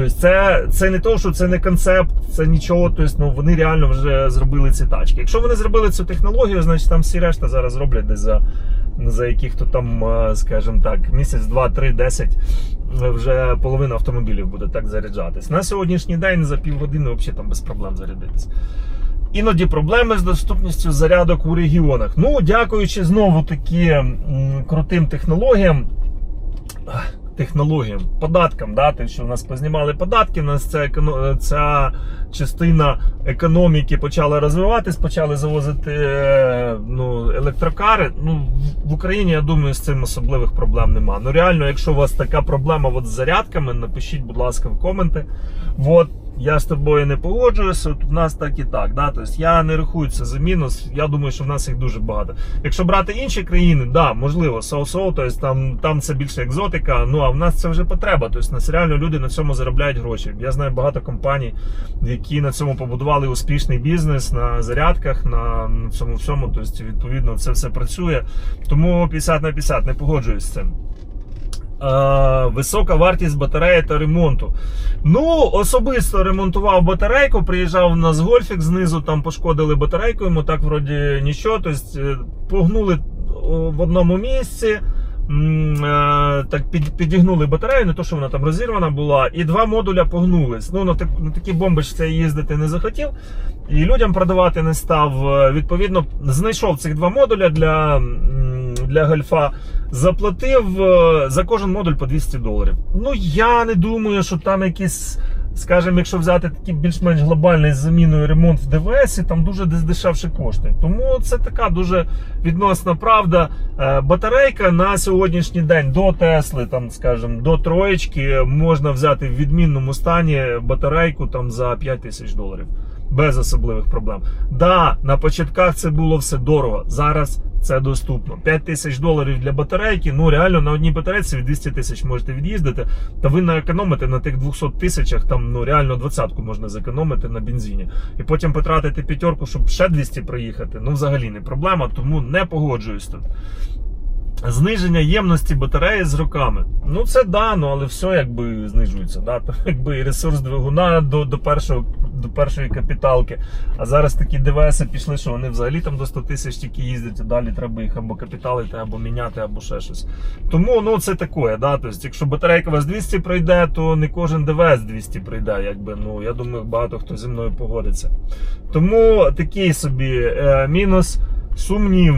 Тобто це, це не то, що це не концепт, це нічого. Тобто, ну, вони реально вже зробили ці тачки. Якщо вони зробили цю технологію, значить там всі решта зараз роблять десь за, за яких-то там, е, скажімо так, місяць, два, три, десять. Вже половина автомобілів буде так заряджатись. На сьогоднішній день за півгодини взагалі там без проблем зарядитись. Іноді проблеми з доступністю зарядок у регіонах. Ну, дякуючи знову таки крутим технологіям. Технологіям, податкам, да, те, що в нас познімали податки, в нас ця, еконо- ця частина економіки почала розвиватись, почали завозити е, ну, електрокари. Ну, в Україні, я думаю, з цим особливих проблем нема. Ну реально, якщо у вас така проблема от з зарядками, напишіть, будь ласка, в коменти. От, я з тобою не погоджуюся, от у нас так і так. Да? Тобто я не рахую це за мінус. Я думаю, що в нас їх дуже багато. Якщо брати інші країни, да, можливо, соу-соу, тобто там, там це більше екзотика. Ну а в нас це вже потреба. Тобто нас реально люди на цьому заробляють гроші. Я знаю багато компаній, які на цьому побудували успішний бізнес на зарядках, на, на цьому всьому. Тобто, відповідно, це все працює. Тому 50 на 50 не погоджуюсь з цим. Е, висока вартість батареї та ремонту. Ну, особисто ремонтував батарейку, приїжджав на з гольфік знизу, там пошкодили батарейку, йому так вроді нічого. Тобто е, погнули в одному місці. е, Так під, підігнули батарею, не то, що вона там розірвана була, і два модуля погнулись. Ну, на, так, на такі бомбочці їздити не захотів, і людям продавати не став. Відповідно, знайшов цих два модуля для, для гольфа. Заплатив е, за кожен модуль по 200 доларів. Ну я не думаю, що там якісь, скажімо, якщо взяти такий більш-менш глобальний з заміною ремонт в ДВС, там дуже десь дешевше коштує. Тому це така дуже відносна правда. Е, Батарейка на сьогоднішній день до Тесли, там, скажімо, до троєчки можна взяти в відмінному стані батарейку там за 5 тисяч доларів. Без особливих проблем. Да, на початках це було все дорого. Зараз це доступно. 5 тисяч доларів для батарейки. Ну реально на одній батарейці від 200 тисяч можете від'їздити. Та ви наекономите на тих 200 тисячах, там ну реально двадцятку можна зекономити на бензині. І потім потратити п'ятерку, щоб ще 200 проїхати. Ну взагалі не проблема, тому не погоджуюсь тут. Зниження ємності батареї з роками. Ну це да, ну але все якби знижується. Да? Якби ресурс двигуна до, до, першого, до першої капіталки. А зараз такі ДВС пішли, що вони взагалі там до 100 тисяч тільки їздять, і далі треба їх або капіталити, або міняти, або ще щось. Тому ну це таке. Да? Тобто, якщо батарейка у вас 200 пройде, то не кожен ДВС 200 пройде. Якби, ну, я думаю, багато хто зі мною погодиться. Тому такий собі е, мінус сумнівний.